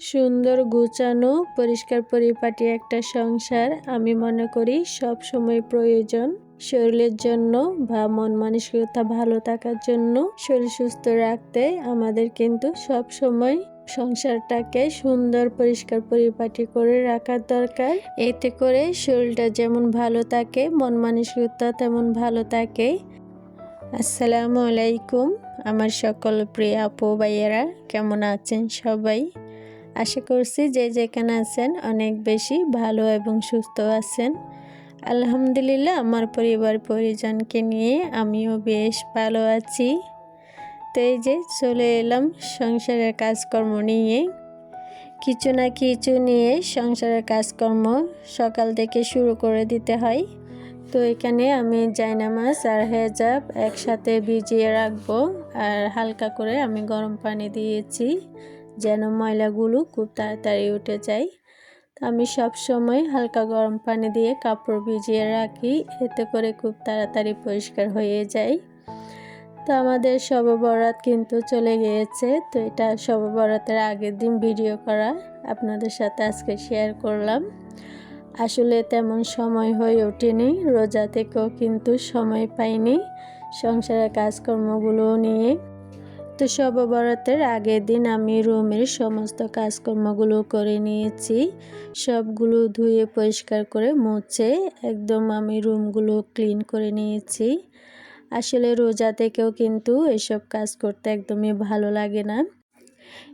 সুন্দর, গুছানো, পরিষ্কার পরিপাটি একটা সংসার আমি মনে করি সব সময় প্রয়োজন। শরীরের জন্য বা মন মানসিকতা ভালো থাকার জন্য শরীর সুস্থ রাখতে আমাদের কিন্তু সব সময় সংসারটাকে সুন্দর, পরিষ্কার, পরিপাটি করে রাখার দরকার। এতে করে শরীরটা যেমন ভালো থাকে, মন মানসিকতা তেমন ভালো থাকে। আসসালামু আলাইকুম, আমার সকল প্রিয় আপু, ভাইয়েরা, কেমন আছেন সবাই? আশা করছি যে যেখানে আছেন অনেক বেশি ভালো এবং সুস্থ আছেন। আলহামদুলিল্লাহ, আমার পরিবার পরিজনকে নিয়ে আমিও বেশ ভালো আছি। তো এই যে চলে এলাম সংসারের কাজকর্ম নিয়ে। কিছু না কিছু নিয়ে সংসারের কাজকর্ম সকাল থেকে শুরু করে দিতে হয়। তো এখানে আমি জায়নামাজ আর হেজাব একসাথে ভিজিয়ে রাখব আর হালকা করে আমি গরম পানি দিয়েছি। যেন ময়লাগুলো খুব তাড়াতাড়ি উঠে যায়। তো আমি সব সময় হালকা গরম পানি দিয়ে কাপড় ভিজিয়ে রাখি, এতে করে খুব তাড়াতাড়ি পরিষ্কার হয়ে যায়। তো আমাদের শব বরাত কিন্তু চলে গিয়েছে, তো এটা শব বরাতের আগের দিন ভিডিও করা আপনাদের সাথে আজকে শেয়ার করলাম। আসলে তেমন সময় হয়ে ওঠেনি, রোজা থেকেও কিন্তু সময় পাইনি সংসারের কাজকর্মগুলো নিয়ে। তো শব বরাতের আগের দিন আমি রুমের সমস্ত কাজকর্মগুলো করে নিয়েছি। সবগুলো ধুয়ে, পরিষ্কার করে মুছে একদম আমি রুমগুলো ক্লিন করে নিয়েছি। আসলে রোজা থেকেও কিন্তু এসব কাজ করতে একদমই ভালো লাগে না।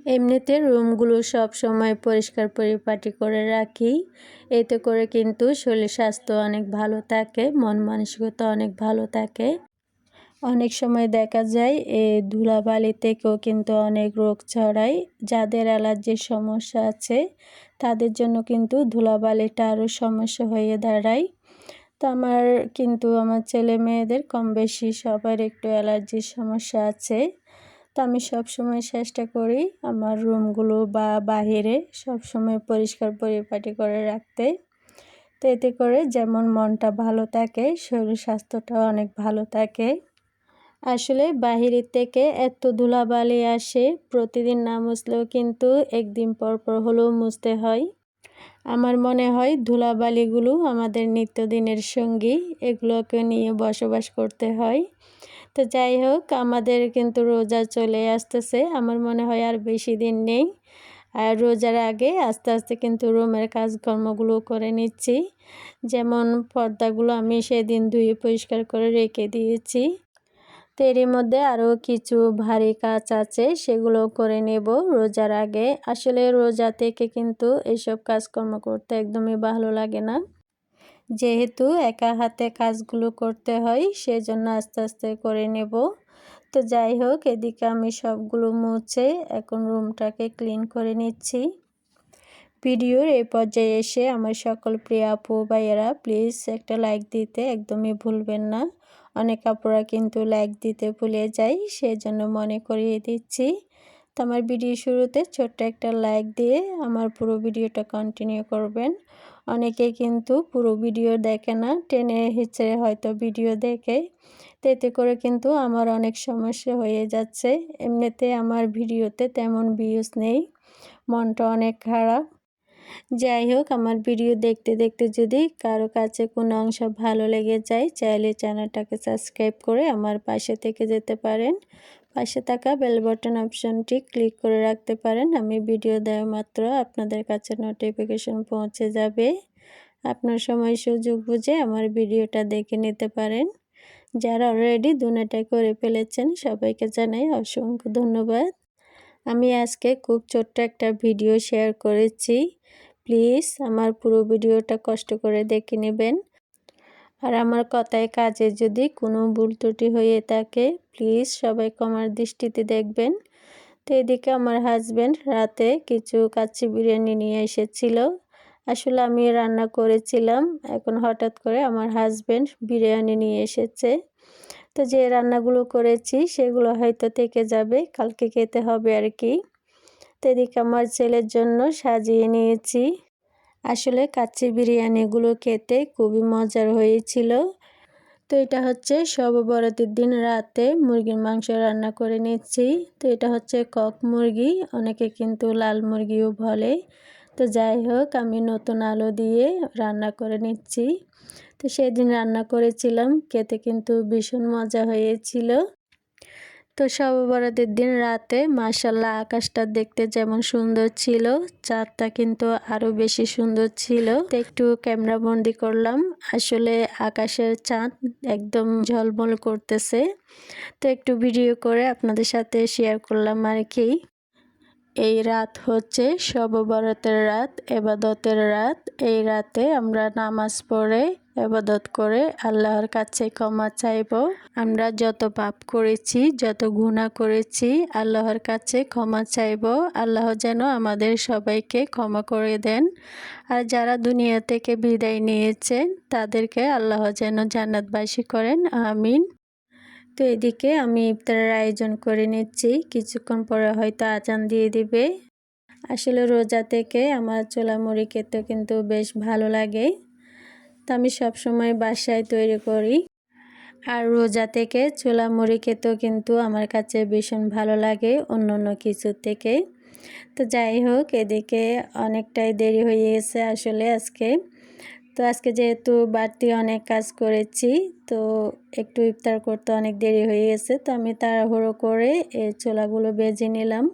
এমনিতে রুমগুলো সব সময় পরিষ্কার পরিপাটি করে রাখি। এতে করে কিন্তু শরীর স্বাস্থ্য অনেক ভালো থাকে, মন মানসিকতা অনেক ভালো থাকে। অনেক সময় দেখা যায়, এ ধুলাবালি থেকেও কিন্তু অনেক রোগ ছড়ায়। যাদের অ্যালার্জির সমস্যা আছে, তাদের জন্য কিন্তু ধুলাবালিটা আরও সমস্যা হয়ে দাঁড়ায়। তো আমার কিন্তু আমার ছেলে মেয়েদের কম বেশি সবার একটু অ্যালার্জির সমস্যা আছে। তো আমি সব সময় চেষ্টা করি আমার রুমগুলো বা বাহিরে সব সময় পরিষ্কার পরিপাটি করে রাখতে। তো এতে করে যেমন মনটা ভালো থাকে, শরীর স্বাস্থ্যটাও অনেক ভালো থাকে। আসলে বাহিরের থেকে এত ধুলাবালি আসে, প্রতিদিন না মুছলেও কিন্তু একদিন পর পর হলেও মুছতে হয়। আমার মনে হয় ধুলাবালিগুলো আমাদের নিত্যদিনের সঙ্গী, এগুলোকে নিয়ে বসবাস করতে হয়। তো যাই হোক, আমাদের কিন্তু রোজা চলে আসতেছে, আমার মনে হয় আর বেশি দিন নেই। আর রোজার আগে আস্তে আস্তে কিন্তু রুমের কাজকর্মগুলো করে নিচ্ছি। যেমন পর্দাগুলো আমি সেদিন ধুয়ে পরিষ্কার করে রেখে দিয়েছি। তো এরই মধ্যে আরও কিছু ভারী কাজ আছে, সেগুলো করে নেব রোজার আগে। আসলে রোজা থেকে কিন্তু এসব কাজকর্ম করতে একদমই ভালো লাগে না। যেহেতু একা হাতে কাজগুলো করতে হয়, সেজন্য আস্তে আস্তে করে নেব। তো যাই হোক, এদিকে আমি সবগুলো মুছে এখন রুমটাকে ক্লিন করে নিচ্ছি। ভিডিওর এই পর্যায়ে এসে আমার সকল প্রিয় আপু, ভাইয়েরা, প্লিজ একটা লাইক দিতে একদমই ভুলবেন না। অনেক আপুরা কিন্তু লাইক দিতে ভুলে যায় সেজন্য মনে করিয়ে দিচ্ছি। তো আমার ভিডিও শুরুতে ছোট্ট একটা লাইক দিয়ে আমার পুরো ভিডিওটা কন্টিনিউ করবেন। অনেকে কিন্তু পুরো ভিডিও দেখে না, টেনে হিচড়ে হয়তো ভিডিও দেখে। তো এতে করে কিন্তু আমার অনেক সমস্যা হয়ে যাচ্ছে। এমনিতে আমার ভিডিওতে তেমন ভিউজ নেই। মনটা অনেক খারাপ। যাই হোক, আমার ভিডিও দেখতে দেখতে যদি কারও কাছে কোনো অংশ ভালো লেগে যায়, চাইলে চ্যানেলটাকে সাবস্ক্রাইব করে আমার পাশে থেকে যেতে পারেন। পাশে থাকা বেল বটন অপশনটি ক্লিক করে রাখতে পারেন। আমি ভিডিও দেওয়া মাত্র আপনাদের কাছে নোটিফিকেশন পৌঁছে যাবে। আপনার সময় সুযোগ বুঝে আমার ভিডিওটা দেখে নিতে পারেন। যারা অলরেডি দুনাটাই করে ফেলেছেন, সবাইকে জানাই অসংখ্য ধন্যবাদ। আমি আজকে খুব ছোট্ট একটা ভিডিও শেয়ার করেছি। প্লিজ আমার পুরো ভিডিওটা কষ্ট করে দেখে নেবেন। আর আমার কথায় কাজে যদি কোনো ভুল ত্রুটি হয়ে থাকে, প্লিজ সবাই কমার দৃষ্টিতে দেখবেন। তো এদিকে আমার হাজব্যান্ড রাতে কিছু কাচ্চি বিরিয়ানি নিয়ে এসেছিল। আসলে আমি রান্না করেছিলাম। এখন হঠাৎ করে আমার হাজব্যান্ড বিরিয়ানি নিয়ে এসেছে। তো যে রান্নাগুলো করেছি সেগুলো হয়তো থেকে যাবে, কালকে খেতে হবে আর কি তো এদিকে আমার ছেলের জন্য সাজিয়ে নিয়েছি। আসলে কাচ্চি বিরিয়ানিগুলো খেতে খুবই মজার হয়েছিল। তো এটা হচ্ছে সববরাতের দিন রাতে মুরগির মাংস রান্না করে নিচ্ছি। তো এটা হচ্ছে কক মুরগি, অনেকে কিন্তু লাল মুরগিও বলে। তো যাই হোক, আমি নতুন আলো দিয়ে রান্না করে নিচ্ছি। তো সেদিন রান্না করেছিলাম, খেতে কিন্তু ভীষণ মজা হয়েছিল। তো সব বরাতের দিন রাতে মার্শাল্লাহ আকাশটা দেখতে যেমন সুন্দর ছিল, চাঁদটা কিন্তু আরও বেশি সুন্দর ছিল। একটু ক্যামেরা বন্দি করলাম, আসলে আকাশের চাঁদ একদম ঝলমল করতেছে। তো একটু ভিডিও করে আপনাদের সাথে শেয়ার করলাম আর কি। এই রাত হচ্ছে সব বরাতের রাত, এবাদতের রাত। এই রাতে আমরা নামাজ পড়ে, এবাদত করে আল্লাহর কাছে ক্ষমা চাইব। আমরা যত পাপ করেছি, যত গুণা করেছি, আল্লাহর কাছে ক্ষমা চাইব। আল্লাহ যেন আমাদের সবাইকে ক্ষমা করে দেন। আর যারা দুনিয়া থেকে বিদায় নিয়েছেন, তাদেরকে আল্লাহ যেন জান্নাতবাসী করেন। আমিন। তো এদিকে আমি ইফতারের আয়োজন করে নিচ্ছি। কিছুক্ষণ পরে হয়তো আজান দিয়ে দিবে। আসলে রোজা থেকে আমার চোলা মুড়ি খেতে কিন্তু বেশ ভালো লাগে। তো আমি সবসময় বাসায় তৈরি করি। আর রোজা থেকে চোলা মুড়ি খেতেও কিন্তু আমার কাছে ভীষণ ভালো লাগে অন্য অন্য কিছুর থেকে। তো যাই হোক, এদিকে অনেকটাই দেরি হয়ে গেছে আসলে আজকে। তো আজকে যেহেতু বাড়তি অনেক কাজ করেছি, তো একটু ইফতার করতে অনেক দেরি হয়ে গেছে, তো আমি তাড়াহুড়ো করে এই ছোলাগুলো বেজে নিলাম।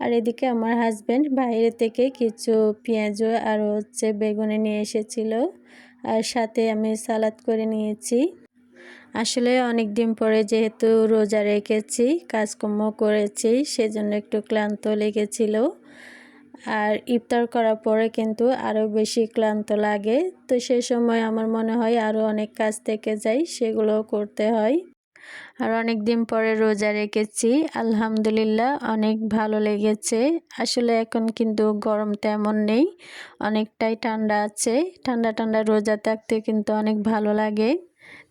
আর এদিকে আমার হাজব্যান্ড বাইরে থেকে কিছু পেঁয়াজও আর হচ্ছে বেগুনে নিয়ে এসেছিল, আর সাথে আমি সালাদ করে নিয়েছি। আসলে অনেক দিন পরে যেহেতু রোজা রেখেছি কাজকর্ম করেছি, সেজন্য একটু ক্লান্ত লেগেছিল। আর ইফতার করার পরে কিন্তু আরও বেশি ক্লান্ত লাগে। তো সে সময় আমার মনে হয় আরও অনেক কাজ থেকে যায় সেগুলো করতে হয়। আর অনেক দিন পরে রোজা রেখেছি। আলহামদুলিল্লাহ, অনেক ভালো লেগেছে। আসলে এখন কিন্তু গরম তেমন নেই, অনেকটাই ঠান্ডা আছে। ঠান্ডা ঠান্ডা রোজা থাকতে কিন্তু অনেক ভালো লাগে।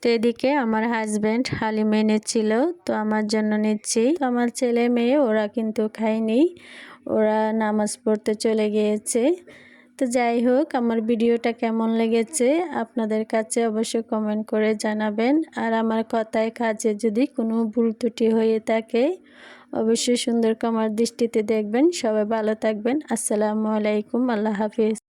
তো এদিকে আমার হাজব্যান্ড হালিম এনেছিল, তো আমার জন্য নিচ্ছি। আমার ছেলে মেয়ে, ওরা কিন্তু খায়নি। ওরা নামাজ পড়তে চলে গিয়েছে। তো যাই হোক, আমার ভিডিওটা কেমন লেগেছে আপনাদের কাছে অবশ্যই কমেন্ট করে জানাবেন। আর আমার কথায় কাজে যদি কোনো ভুল ত্রুটি হয়ে থাকে, অবশ্যই সুন্দর কমার দৃষ্টিতে দেখবেন। সবাই ভালো থাকবেন। আসসালামু আলাইকুম। আল্লাহ হাফিজ।